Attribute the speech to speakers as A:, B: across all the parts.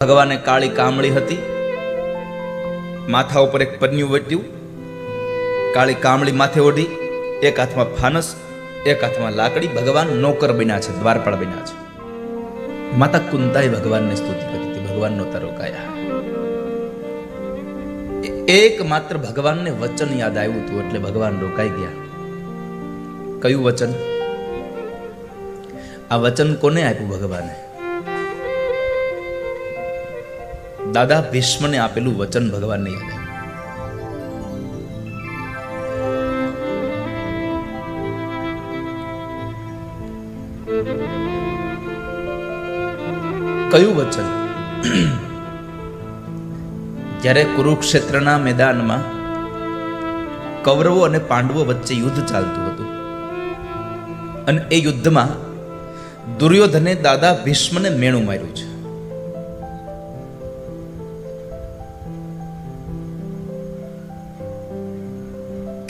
A: ભગવાને કાળી કામળી હતી. માથા ઉપર એક પન્યું વટ્યું. કાળી કામળી માથે ઓઢી. એક હાથમાં ફાનસ, એક હાથમાં લાકડી. ભગવાન નોકર બન્યા છે, દ્વારપાળ બન્યા છે. માતા કુંતાએ ભગવાનને સ્તુતિ કરી હતી. ભગવાનનો નહોતા રોકાયા એક માત્ર ભગવાનને વચન યાદ આવ્યું હતું, એટલે ભગવાન રોકાઈ ગયા. કયું વચન? આ વચન કોને આપ્યું ભગવાને? દાદા ભીષ્મને આપેલું વચન ભગવાનને યાદ આવ્યું કયું વચન? જ્યારે કુરુક્ષેત્રના મેદાનમાં કૌરવો અને પાંડવો વચ્ચે યુદ્ધ ચાલતું હતું અને એ યુદ્ધમાં દુર્યોધને દાદા ભીષ્મને મેણું માર્યું છે.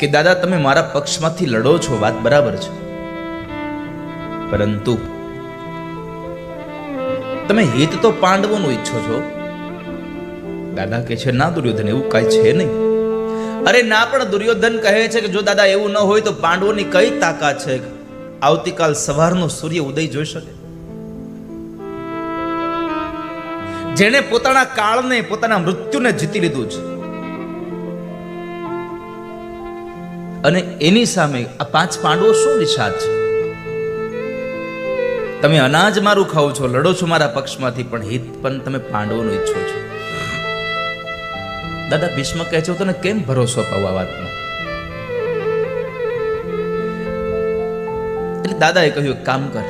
A: કે દાદા, તમે મારા પક્ષમાંથી લડો છો, વાત બરાબર છે. પરંતુ તમે હિત તો પાંડવોનું ઈચ્છો છો. દાદા કહે છે, ના દુર્યોધન, એવું કાંઈ છે નહીં. અરે ના, પણ દુર્યોધન કહે છે કે જો દાદા એવું ન હોય તો પાંડવોની કઈ તાકાત છે? આવતીકાલ સવારનો સૂર્ય ઉદય જોઈ શકે. જેણે પોતાના કાળને, પોતાના મૃત્યુને જીતી લીધું છે. અને એની સામે આ પાંચ પાંડવો શું નિષાદ છે? તમે અનાજ મારું ખાઓ છો, લડો છો મારા પક્ષમાંથી, પણ હિત પણ તમે પાંડવોનું ઈચ્છો છો. દાદા, ભીષ્મ કહે છે તને કેમ ભરોસો અપાવું આ વાતનો? એટલે દાદાએ કહ્યું કામ કર.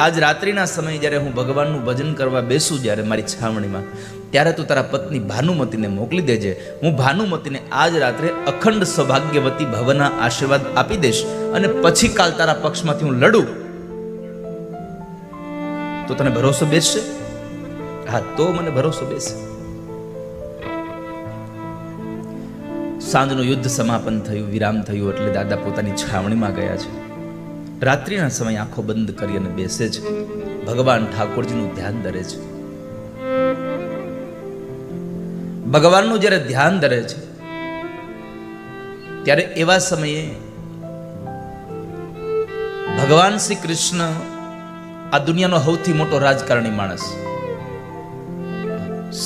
A: આજ રાત્રિના સમયે જ્યારે હું ભગવાનનું ભજન કરવા બેસું, જ્યારે મારી છાવણીમાં ત્યારે તું તારા પત્ની ભાનુમતીને મોકલી દેજે. હું ભાનુમતીને આજ રાત્રે અખંડ સૌભાગ્યવતી ભવના આશીર્વાદ આપી દઈશ અને પછી કાલ તારા પક્ષમાંથી હું લડું. તો તને ભરોસો બેસશે? હા, તો મને ભરોસો બેસે. સાંજનું યુદ્ધ સમાપન થયું, વિરામ થયું એટલે દાદા પોતાની છાવણીમાં ગયા છે. રાત્રિના સમય આંખો બંધ કરી અને બેસે છે. ભગવાન ઠાકોરજીનું ધ્યાન ધરે છે. ભગવાનનું જ્યારે ધ્યાન ધરે છે, ત્યારે એવા સમયે ભગવાન શ્રી કૃષ્ણ આ દુનિયાનો સૌથી મોટો રાજકારણી માણસ.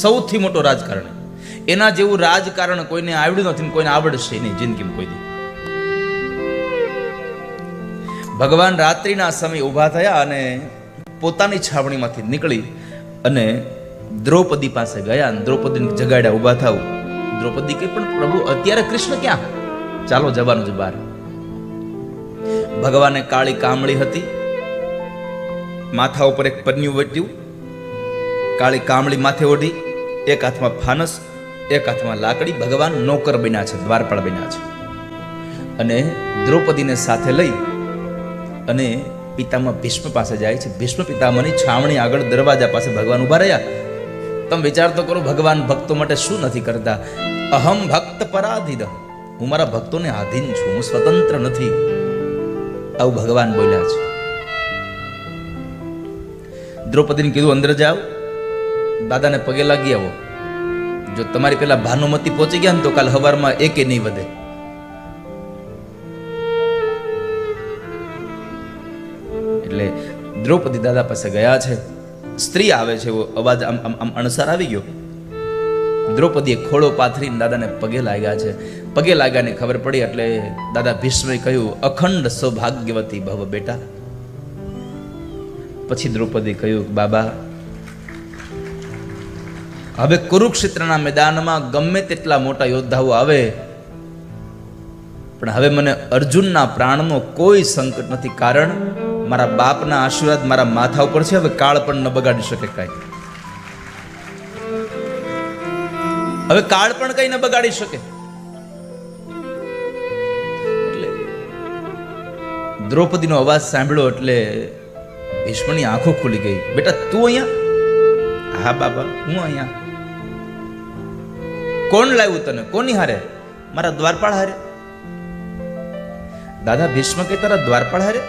A: સૌથી મોટો રાજકારણી. એના જેવું રાજકારણ કોઈને આવડ્યું નથી કોઈને આવડશે નહીં, જિંદગીમાં કોઈ ભગવાન રાત્રિના સમય ઊભા થયા અને પોતાની છાવણીમાંથી નીકળી અને દ્રૌપદી પાસે ગયા અને દ્રૌપદીને જગાડ્યા, ઊભા થાવ. દ્રૌપદી કે પણ પ્રભુ, અત્યારે કૃષ્ણ ક્યાં? ચાલો, જવાનું છે બહાર. ભગવાને કાળી કામળી હતી. માથા ઉપર એક પન્યું વટ્યું કાળી કામળી માથે ઓઢી. એક હાથમાં ફાનસ, એક હાથમાં લાકડી. ભગવાન નોકર બન્યા છે, દ્વારપાળ બન્યા છે. અને દ્રૌપદીને સાથે લઈ અને પિતામાં ભીષ્મ પાસે જાય છે. ભીષ્મ પિતામાની છાવણી આગળ દરવાજા પાસે ભગવાન ઊભા રહ્યા. તમે વિચાર તો કરો, ભગવાન ભક્તો માટે શું નથી કરતા? અહમ ભક્ત પરાધીન હું મારા ભક્તોને આધીન છું, હું સ્વતંત્ર નથી. આવું ભગવાન બોલ્યા છે. દ્રૌપદીને કીધું, અંદર જાઓ, દાદાને પગે લાગી આવો. જો તમારી પેલા ભાનુમતી પહોંચી ગયા ને તો કાલ હવારમાં એકે નહીં વધે. એટલે દ્રૌપદી દાદા પાસે ગયા છે. સ્ત્રી આવે છે, એવો અવાજ આમ આમ આમ અણસાર આવી ગયો. દ્રૌપદીએ ખોળો પાથરીને દાદાને પગે લાગ્યા છે. પગે લાગ્યાને ખબર પડી એટલે દાદા ભીષ્મે કહ્યું, અખંડ સૌભાગ્યવતી ભવ બેટા. પછી દ્રૌપદી કહ્યું, બાબા, હવે કુરુક્ષેત્રના મેદાનમાં ગમે તેટલા મોટા યોદ્ધાઓ આવે, પણ હવે મને અર્જુનના પ્રાણનો કોઈ સંકટ નથી. કારણ મારા બાપના આશીર્વાદ મારા માથા ઉપર છે, હવે કાળ પણ ન બગાડી શકે કાંઈ. હવે કાળ પણ કઈ ન બગાડી શકે. એટલે દ્રૌપદીનો અવાજ સાંભળ્યો એટલે ભીષ્મની આંખો ખુલી ગઈ. બેટા, તું અહીંયા? હા, બાબા, હું અહીંયા. કોણ લાવ્યું તને? કોની હારે? મારા દ્વારપાળ હારે? દાદા, ભીષ્મ કે તારા દ્વારપાળ હારે?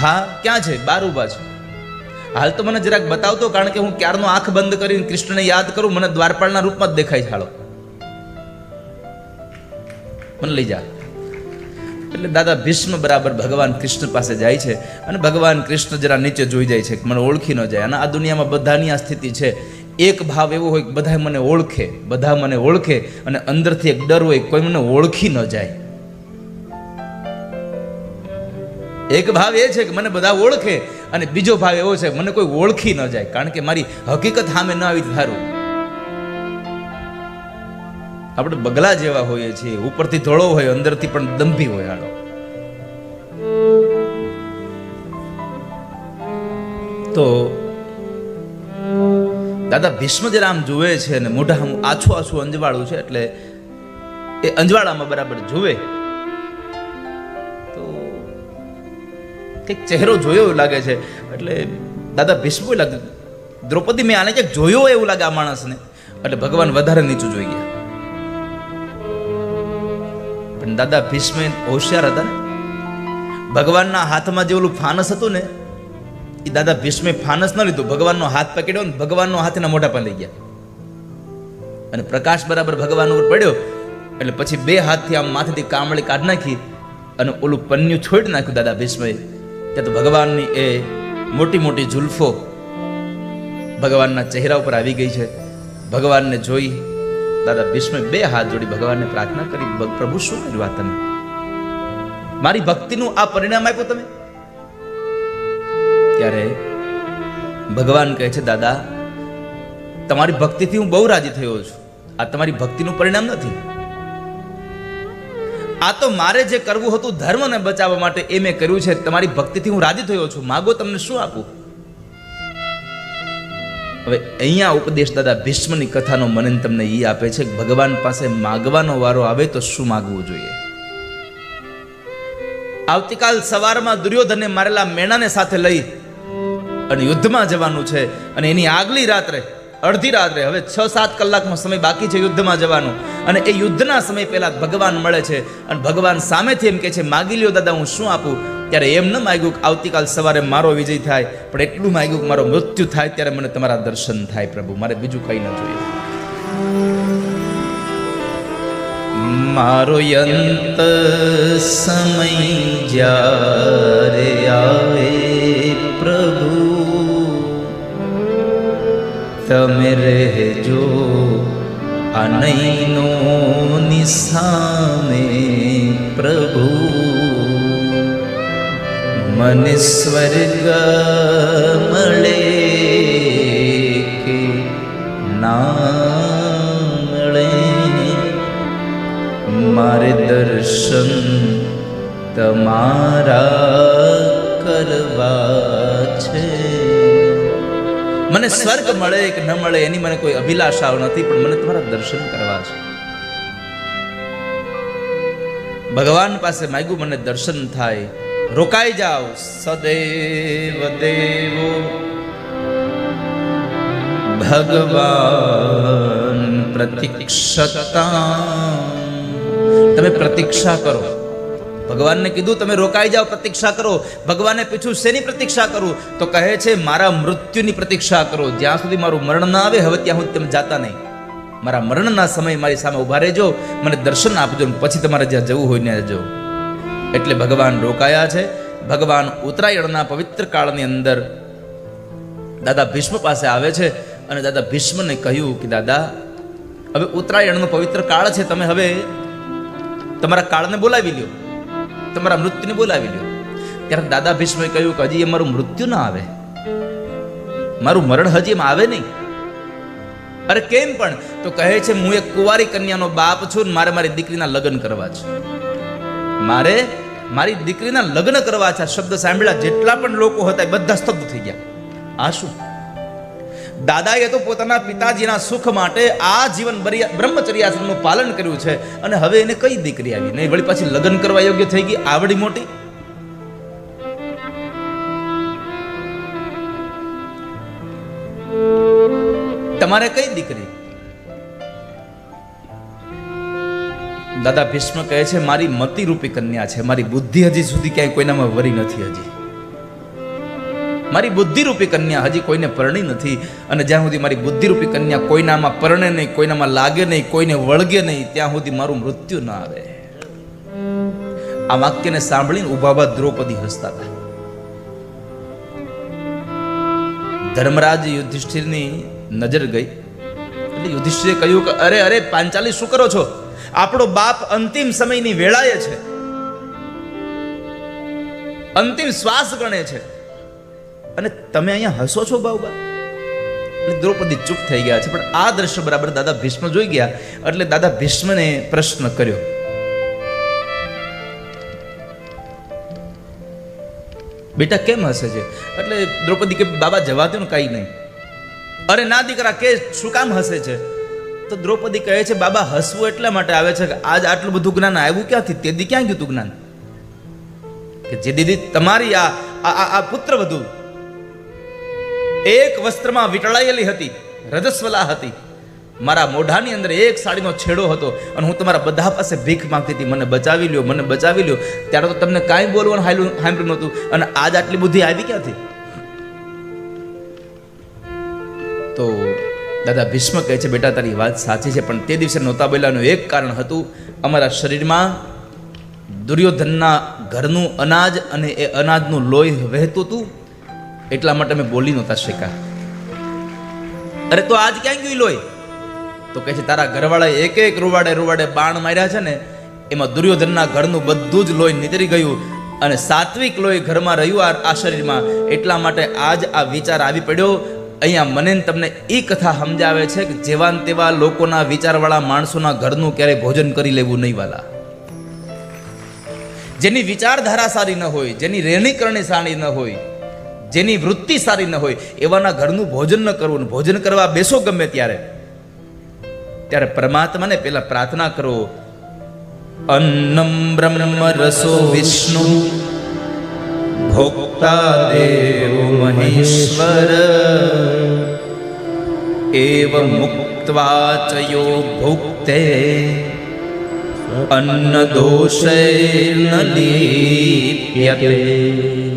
A: હા, ક્યાં છે? બાર ઊભા છે. હાલ તો મને જરાક બતાવતો, કારણ કે હું ક્યારનો આંખ બંધ કરીને કૃષ્ણને યાદ કરું, મને દ્વારપાળના રૂપમાં જ દેખાય છે મને લઈ જા. એટલે દાદા ભીષ્મ બરાબર ભગવાન કૃષ્ણ પાસે જાય છે અને ભગવાન કૃષ્ણ જરા નીચે જોઈ જાય છે મને ઓળખી ન જાય. અને આ દુનિયામાં બધાની આ સ્થિતિ છે. એક ભાવ એવો હોય કે બધા મને ઓળખે બધા મને ઓળખે અને અંદરથી એક ડર હોય કોઈ મને ઓળખી ન જાય. એક ભાવ એ છે કે મને બધા ઓળખે અને બીજો ભાવ એવો છે મને કોઈ ઓળખી ન જાય, કારણ કે મારી હકીકત સામે ન આવી ધારું. આપણે બગલા જેવા હોઈએ છીએ, ઉપરથી ધોળો હોય, અંદરથી પણ દંભી હોય આડો. તો દાદા ભીષ્મ જે રામ જુએ છે અને મોઢા આછું આછું અંજવાળું છે એટલે એ અંજવાળામાં બરાબર જુએ કંઈક ચહેરો જોયો એવું લાગે છે. એટલે દાદા ભીષ્મ લાગે દ્રૌપદી, મેં આને ક્યાંક જોયો એવું લાગે આ માણસને. એટલે ભગવાન વધારે નીચું જોઈ ગયા. પણ દાદા ભીષ્મ હોશિયાર હતા. ભગવાનના હાથમાં જે ઓલું ફાનસ હતું ને એ દાદા ભીષ્મે ફાનસ ન લીધું. ભગવાનનો હાથ પકડ્યો ને ભગવાનનો હાથ એના મોઢા પર લઈ ગયા. અને પ્રકાશ બરાબર ભગવાન ઉપર પડ્યો. એટલે પછી બે હાથથી આમ માથેથી કામળી કાઢ નાખી અને ઓલું પન્યું છોડી નાખ્યું દાદા ભીષ્મએ. ત્યાં તો ભગવાનની એ મોટી મોટી જુલ્ફો ભગવાનના ચહેરા ઉપર આવી ગઈ છે. ભગવાનને જોઈ દાદા ભીષ્મે બે હાથ જોડી ભગવાનને પ્રાર્થના કરી પ્રભુ, શું કર્યું આ તમે? મારી ભક્તિનું આ પરિણામ આપ્યું તમે? ત્યારે ભગવાન કહે છે, દાદા, તમારી ભક્તિથી હું બહુ રાજી થયો છું. આ તમારી ભક્તિનું પરિણામ નથી. આ તો મારે જે કરવું હતું ધર્મને બચાવવા માટે એ મેં કર્યું છે. તમારી ભક્તિથી હું રાજી થયો છું. માગો તમને શું આપું? હવે અહીંયા ઉપદેશ દાદા ભીષ્મની કથાનો મને તમને એ આપે છે ભગવાન પાસે માગવાનો વારો આવે તો શું માગવું જોઈએ? આવતીકાલ સવારમાં દુર્યોધને મારેલા મેણાને સાથે લઈ અને યુદ્ધમાં જવાનું છે અને એની આગલી રાત્રે અડધી રાત્રે હવે છ, સાત કલાકનો સમય બાકી છે યુદ્ધમાં જવાનો. અને એ યુદ્ધના સમય પહેલાં ભગવાન મળે છે. અને ભગવાન સામેથી એમ કહે છે, માગી લ્યો દાદા, હું શું આપું? ત્યારે એમ ન માગ્યું કે આવતીકાલ સવારે મારો વિજય થાય, પણ એટલું માગ્યું કે મારો મૃત્યુ થાય, ત્યારે મને તમારા દર્શન થાય પ્રભુ. મારે બીજું કંઈ ન જોઈએ. મારો યંત સમય જ્યારે આવે પ્રભુ તમે રહેજો અનૈનો નિસામે પ્રભુ. મને સ્વર્ગ મળે કે ના મળે? મારે દર્શન તમારા કરવા. મને સ્વર્ગ મળે કે ન મળે એની મને કોઈ અભિલાષાઓ નથી, પણ મને તમારા દર્શન કરવા છે. ભગવાન પાસે માગ્યું, મને દર્શન થાય. રોકાઈ જાઓ, સદૈવ દેવો, ભગવાન પ્રતિક્ષતા. તમે પ્રતીક્ષા કરો. ભગવાનને કીધું, તમે રોકાઈ જાઓ, પ્રતીક્ષા કરો. ભગવાને પૂછ્યું, શેની પ્રતીક્ષા કરું? તો કહે છે, મારા મૃત્યુની પ્રતીક્ષા કરો. જ્યાં સુધી મારું મરણ ના આવે, હવે ત્યાં સુધી તમે જાતા નહીં. મારા મરણના સમય મારી સામે ઊભા રહેજો, મને દર્શન આપજો ને પછી તમારે જ્યાં જવું હોય ત્યાં જવું એટલે ભગવાન રોકાયા છે. ભગવાન ઉત્તરાયણના પવિત્ર કાળની અંદર દાદા ભીષ્મ પાસે આવે છે અને દાદા ભીષ્મને કહ્યું કે, દાદા, હવે ઉત્તરાયણનો પવિત્ર કાળ છે, તમે હવે તમારા કાળને બોલાવી લ્યો. તમારા મૃત્યુને બોલાવી લ્યો. ત્યારે દાદા ભીષ્મે કહ્યું કે હજી એ મારું મૃત્યુ ના આવે. મારું મરણ હજી એમ આવે નહીં. અરે કેમ પણ? તો કહે છે, હું એક કુંવારી કન્યાનો બાપ છું ને મારે મારી દીકરીના લગ્ન કરવા છે. મારે મારી દીકરીના લગ્ન કરવા છે આ શબ્દ સાંભળ્યા જેટલા પણ લોકો હતા એ બધા સ્તબ્ધ થઈ ગયા. આ શું? દાદાએ તો પોતાના પિતાજીના સુખ માટે આ જીવન બ્રહ્મચર્યાશ્રમનું પાલન કર્યું છે. અને હવે એને કઈ દીકરી આવી? નહીં, વળી પાછી લગ્ન કરવા યોગ્ય થઈ ગઈ? આવડી મોટી? તમારે કઈ દીકરી? દાદા ભીષ્મ કહે છે, મારી મતિ રૂપી કન્યા છે. મારી બુદ્ધિ હજી સુધી ક્યાંય કોઈનામાં વરી નથી હજી. મારી બુદ્ધિરૂપી કન્યા હજી કોઈને પરણી નથી. અને જ્યાં સુધી મારી બુદ્ધિરૂપી કન્યા કોઈનામાં પરણે નહીં, કોઈનામાં લાગે નહીં, કોઈને વળગે નહીં, ત્યાં સુધી મારું મૃત્યુ ન આવે. આ વાક્યને સાંભળીને ઊભા ઊભા દ્રૌપદી હસતા હતા. ધર્મરાજ યુધિષ્ઠિરની નજર ગઈ. એટલે યુધિષ્ઠિરે કહ્યું કે, અરે અરે, પાંચાલી શું કરો છો? આપણો બાપ અંતિમ સમયની વેળાએ છે. અંતિમ શ્વાસ ગણે છે. અને તમે અહીંયા હસો છો બાઉબા? એટલે દ્રૌપદી ચૂપ થઈ ગયા છે. પણ આ દ્રશ્ય બરાબર દાદા ભીષ્મ જોઈ ગયા. એટલે દાદા ભીષ્મને પ્રશ્ન કર્યો. બેટા કેમ હસે છે? એટલે દ્રૌપદી કે બાબા જવા દો ને કાંઈ નહીં. અરે ના દીકરા, કે શું કામ હસે છે? તો દ્રૌપદી કહે છે, બાબા, હસવું એટલા માટે આવે છે કે આજ આટલું બધું જ્ઞાન આવ્યું ક્યાંથી? તે દી ક્યાં ગયું તું જ્ઞાન? કે જે દીદી, તમારી આ આ પુત્ર વધુ એક વસ્ત્રમાં વીંટળાયેલી હતી, રજસ્વલા હતી. મારા મોઢાની અંદર એક સાડીનો છેડો હતો અને હું તમારા બધા પાસે ભીખ માંગતી હતી. મને બચાવી લ્યો, મને બચાવી લ્યો. ત્યારે તો તમને કાંઈ બોલવાનું હાલ્યું સાંભળ્યું નહોતું. અને આજ આટલી બુદ્ધિ આવી ક્યાંથી? તો દાદા ભીષ્મ કહે છે, બેટા, તારી વાત સાચી છે, પણ તે દિવસે નહોતા બોલ્યાનું એક કારણ હતું. અમારા શરીરમાં દુર્યોધનના ઘરનું અનાજ અને એ અનાજનું લોહી વહેતું હતું. એટલા માટે અમે બોલી નહોતા શીખા અરે તો આજ ક્યાં ગયું લોહી? તો કહે છે, તારા ઘરવાળાએ એક એક રૂવાડે રૂવાડે બાણ માર્યા છે ને, એમાં દુર્યોધનના ઘરનું બધું જ લોહી નીતરી ગયું અને સાત્વિક લોહી ઘરમાં રહ્યું આ શરીરમાં. એટલા માટે આજ આ વિચાર આવી પડ્યો. અહીંયા મને તમને એ કથા સમજાવે છે કે જેવા તેવા લોકોના વિચારવાળા માણસોના ઘરનું ક્યારેય ભોજન કરી લેવું નહીં વાલા. જેની વિચારધારા સારી ન હોય, જેની રહેણી કરણી સારી ન હોય જેની વૃત્તિ સારી ન હોય, એવાના ઘરનું ભોજન ન કરવું ને ભોજન કરવા બેસો ગમે ત્યારે. ત્યારે પરમાત્માને પેલા પ્રાર્થના કરો, અન્નમ બ્રહ્મ રસો વિષ્ણુ, ભોક્તા દેવ મહેશ્વર, એવ મુક્તવા ચ ભુક્તે, અન્ન દોષેન લીપ્યતે.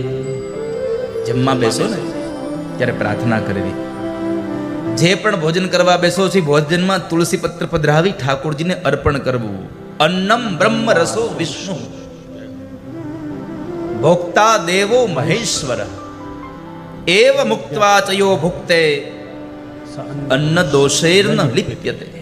A: જમવા બેસો ને, ત્યારે પ્રાર્થના કરવી. જે પણ ભોજન કરવા બેસો છે, ભોજનમાં તુલસી પત્ર પધરાવી ઠાકોરજીને અર્પણ કરવું. અન્નમ બ્રહ્મ રસો વિષ્ણુ. ભોક્તા દેવો મહેશ્વર. એવ મુક્તવા ચયો ભુક્તે. અન્ન દોષેર્ન લિપ્યતે.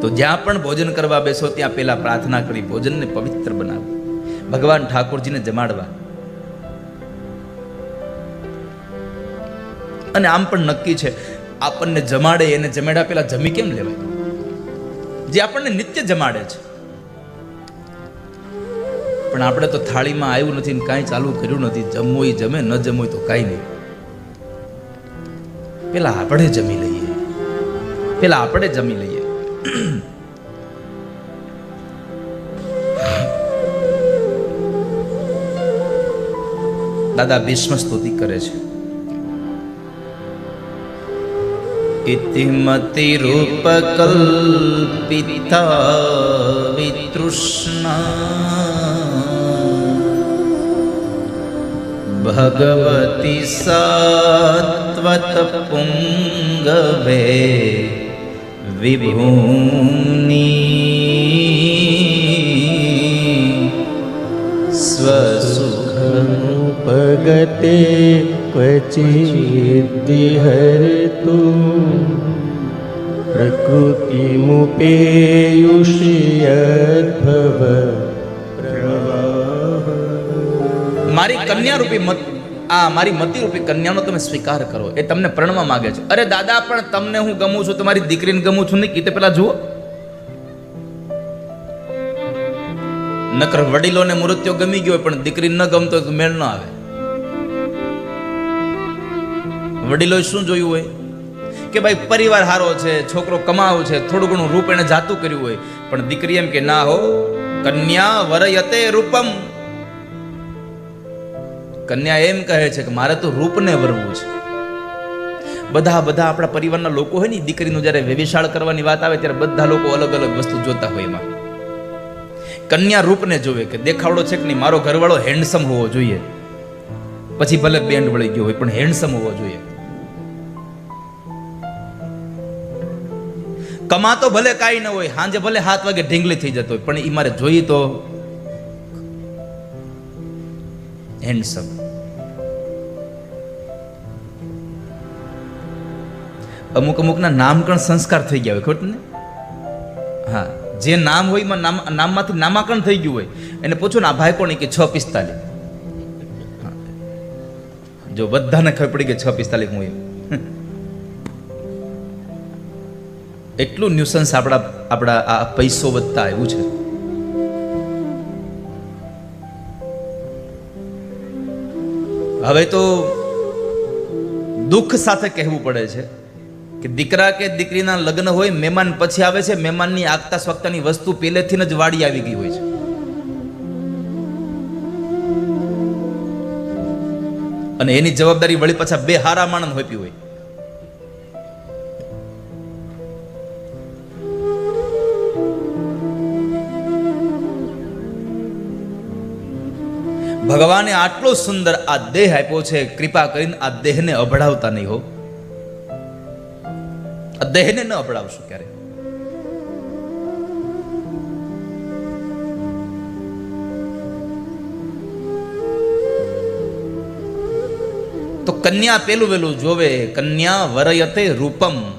A: તો જ્યાં પણ ભોજન કરવા બેસો, ત્યાં પહેલાં પ્રાર્થના કરી, ભોજનને પવિત્ર બનાવી. ભગવાન ઠાકોરજીને જમાડવા. અને આમ પણ નક્કી છે, આપણને જમાડે, એને જમેડા પેલા જમી કેમ લેવાય? જે આપણને નિત્ય જમાડે છે. પણ આપણે તો થાળીમાં આવ્યું નથી કાંઈ ચાલુ કર્યું નથી. જમવું એ જમે, ન જમવું તો કાંઈ નહીં. પેલા આપણે જમી લઈએ. પેલા આપણે જમી લઈએ. દાદા ભીષ્મ સ્તુતિ કરે છે. ઇતિમતિરૂપકલ્પિતા વિતૃષ્ણ. ભગવતી સાત્વત પુંગવે
B: વિભૂમની સ્વસુખનુપગતે ક્વચિદ્વિહર્તું પ્રકૃતિમુપેયુષિયદ્ભવ
A: મારી કન્યા રૂપી મત આ મારી મતિરૂપી કન્યાનો તમે સ્વીકાર કરો, એ તમને પ્રણવા માંગે છે. અરે દાદા, પણ તમને હું ગમું છું, તમારી દીકરીને ગમું છું નહીં કીતે પેલા જુઓ. નકર વડીલોને મૃત્યુ ગમી ગયો પણ દીકરી ન ગમતો તો મેળ ન આવે. વડીલોએ શું જોયું હોય? કે ભાઈ, પરિવાર હારો છે, છોકરો કમાવો છે, થોડું ઘણું રૂપ એને જાતું કર્યું હોય, પણ દીકરી એમ કે, ના હો, કન્યા વરયતે રૂપમ. કન્યા એમ કહે છે કે મારે તો રૂપને વરવું છે. બધા બધા આપણા પરિવારના લોકો હોય ને દીકરીનું જ્યારે વ્યવિશાળ કરવાની વાત આવે ત્યારે બધા લોકો અલગ અલગ વસ્તુ જોતા હોય એમાં. કન્યા રૂપને જોવે કે દેખાવડો છે કે નહીં, મારો ઘરવાળો હેન્ડસમ હોવો જોઈએ. પછી ભલે બેન્ડ વળી ગયો હોય, પણ હેન્ડસમ હોવો જોઈએ. કમાતો ભલે કાંઈ ન હોય સાંજે ભલે હાથ વાગે ઢીંગલી થઈ જતો હોય, પણ એ મારે જોઈએ તો હેન્ડસમ અમુક અમુકના નામકરણ સંસ્કાર થઈ ગયા હોય, ખબર ને હા, જે નામ હોય એમાં નામ નામમાંથી નામાકરણ થઈ ગયું હોય. એને પૂછો ને, આ ભાઈ કોણ? કે, છ પિસ્તાલીસ. જો બધાને ખબર પડી કે છ પિસ્તાલીસ હું એટલું ન્યુસન્સ આપણા આપણા આ પૈસો વધતા આવ્યું છે. હવે તો દુઃખ સાથે કહેવું પડે છે કે દીકરા કે દીકરીના લગ્ન હોય, મહેમાન પછી આવે છે, મહેમાનની આગતા સ્વક્તાની વસ્તુ પહેલેથી જ વાડી આવી ગઈ હોય છે. અને એની જવાબદારી વળી પાછા બે હારા માણસ હોપી હોય. ભગવાને આટલો સુંદર આ દેહ આપ્યો છે, કૃપા કરીને આ દેહને અભડાવતા નહીં હો. આ દેહને ન અભડાવશું ક્યારે? તો કન્યા પેલું વેલું જોવે, કન્યા વરયતે રૂપમ.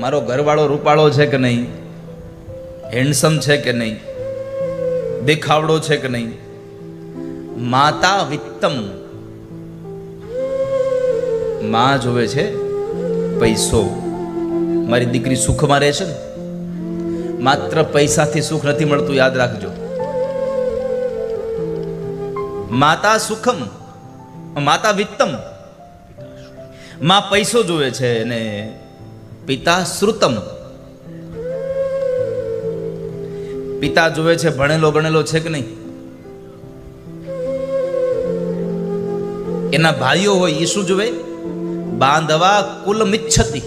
A: મારો ઘરવાળો રૂપાળો છે કે નહીં? હેન્ડસમ છે કે નહીં? દેખાવડો છે કે નહીં? માતા વિત્તમમાં જોવે છે, પૈસો. મારી દીકરી સુખમાં રહે છે ને? માત્ર પૈસાથી સુખ નથી મળતું, યાદ રાખજો. માતા સુખમ માતા વિત્તમમાં પૈસો જોવે છે અને પિતા શ્રુતમ. પિતા જોવે છે, ભણેલો ગણેલો છે કે નહીં? એના ભાઈઓ હોય એ શું જોવે? બાંધવા કુલ મિચ્છતી.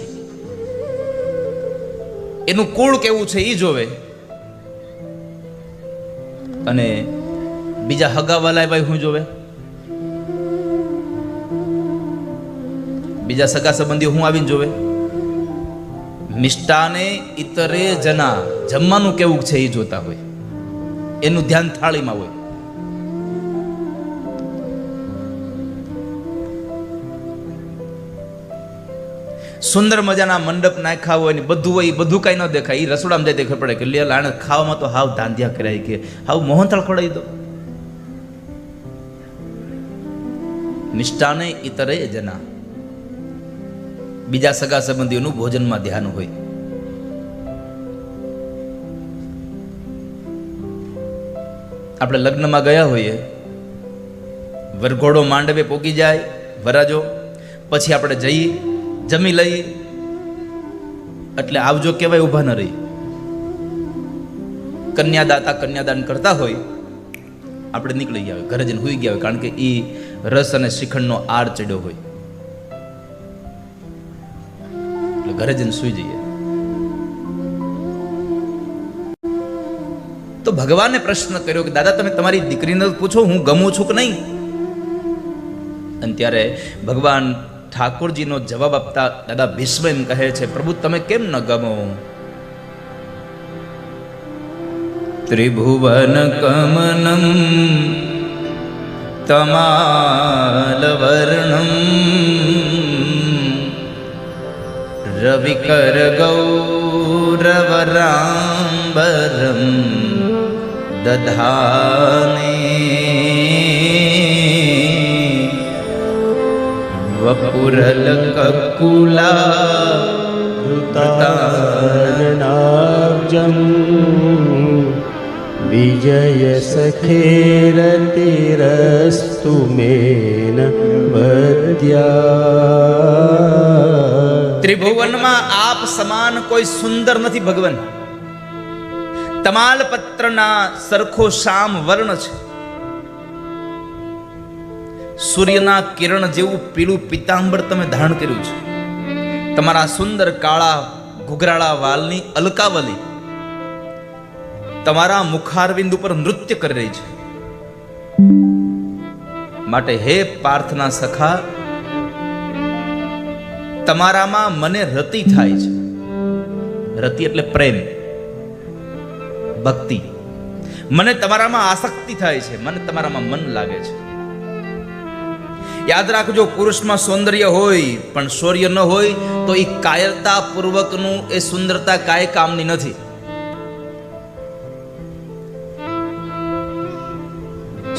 A: એનું કુળ કેવું છે એ જોવે. અને બીજા હગાવાલા ભાઈ શું જોવે? બીજા સગા સંબંધીઓ હું આવીને જોવે? મિષ્ટાને ઇતરે જના. જમવાનું કેવું છે એ જોતા હોય. એનું ધ્યાન થાળીમાં હોય. સુંદર મજાના મંડપ નાખ્યા હોય ને બધું હોય, એ બધું કાંઈ ન દેખાય. એ રસોડામાં જાય ખબર પડે કે લે લાણે ખાવામાં તો હાવ ધાંધિયા કરાય કે, હાવ મોહનથળ ખોડાઈ દો. નિષ્ઠાને ઇતરે જના બીજા સગા સંબંધીઓનું ભોજનમાં ધ્યાન હોય. આપણે લગ્નમાં ગયા હોઈએ, વરઘોડો માંડવે પોગી જાય વરાજો પછી આપણે જઈએ જમી લઈ. એટલે આવજો કહેવાય ઊભા ન રહી. કન્યાદાતા કન્યાદાન કરતા હોય, આપણે નીકળી ગયા હોય, ઘરે જઈને હોઈ ગયા હોય, કારણ કે એ રસ અને શ્રીખંડનો આર ચડ્યો હોય. એટલે ઘરે જઈને સુઈ જઈએ. તો ભગવાને પ્રશ્ન કર્યો કે, દાદા, તમે તમારી દીકરીને પૂછો, હું ગમું છું કે નહીં? અને ત્યારે ભગવાન ઠાકોરજીનો જવાબ આપતા દાદા ભીષ્મ એમ કહે છે, પ્રભુ, તમે કેમ ન ગમો? ત્રિભુવન કમનમ, તમાલ વર્ણમ, રવિકર ગૌરવરાંબરમ, દધાને વપુરલ કકુલાબ્જમ
B: વિજય સખેરતિરસ્તુ મેન વધ્યા
A: ત્રિભુવનમાં આપ સમાન કોઈ સુંદર નથી ભગવાન તમાલપત્રના સરખો શામ વર્ણ છે સૂર્યના કિરણ જેવું પીળું પિતાંબર તમે ધારણ કર્યું છે. તમારા સુંદર કાળા ઘુઘરાળા વાલની અલકાવલી તમારા મુખારવિંદ ઉપર નૃત્ય કરી રહી છે. માટે હે પાર્થના સખા, તમારામાં મને રતિ થાય છે. રતિ એટલે પ્રેમ, ભક્તિ. મને તમારામાં આસક્તિ થાય છે, મને તમારામાં મન લાગે છે. યાદ રાખજો પુરુષમાં સૌંદર્ય હોય પણ શૌર્ય ન હોય તો એ કાયરતા પૂર્વકનું એ સુંદરતા કાય કામની નથી.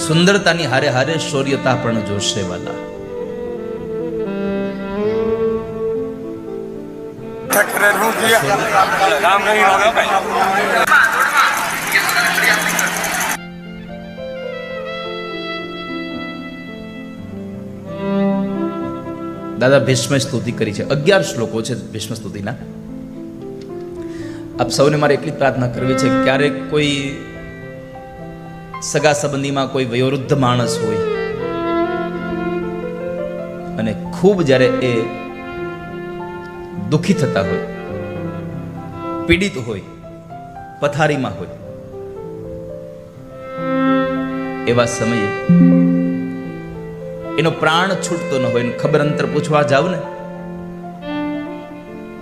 A: સુંદરતાની હારે હારે શૌર્યતા પણ જોશે વાલા.
C: ઠકરે થયા રામ નહીં
A: દાદા, ભીષ્મ સ્તુતિ કરી છે. અગિયાર શ્લોકો છે ભીષ્મ સ્તુતિના. આપ સૌને મારે એટલી પ્રાર્થના કરવી છે ક્યારેક કોઈ સગા સંબંધીમાં કોઈ વયોવૃદ્ધ માણસ હોય અને ખૂબ જ્યારે એ દુઃખી થતા હોય, પીડિત હોય, પથારીમાં હોય, એવા સમયે એનો પ્રાણ છૂટતો ન હોય, એને ખબર અંતર પૂછવા જાવ ને,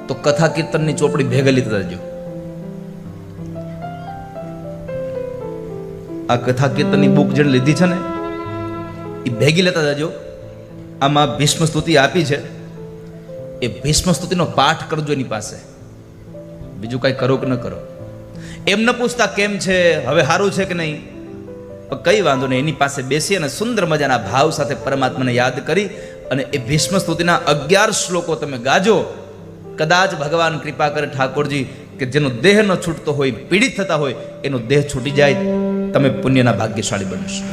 A: તો કથા કીર્તનની ચોપડી ભેગલી જજો. આ કથા કીર્તનની બુક જેને લીધી છે ને, એ ભેગી લેતા જજો. આમાં ભીષ્મ સ્તુતિ આપી છે. એ ભીષ્મ સ્તુતિનો પાઠ કરજો એની પાસે. બીજું કાંઈ કરો કે ન કરો. એમ ન પૂછતા કેમ છે, હવે સારું છે કે નહીં? પણ કઈ વાંધો નહીં, એની પાસે બેસી અને સુંદર મજાના ભાવ સાથે પરમાત્માને યાદ કરી અને એ ભીષ્મ સ્તુતિના અગિયાર શ્લોકો તમે ગાજો. કદાચ ભગવાન કૃપા કરે ઠાકોરજી કે જેનો દેહ ન છૂટતો હોય, પીડિત થતા હોય, એનો દેહ છૂટી જાય, તમે પુણ્યના ભાગ્યશાળી બનશો.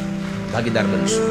A: ભાગીદાર બનશો.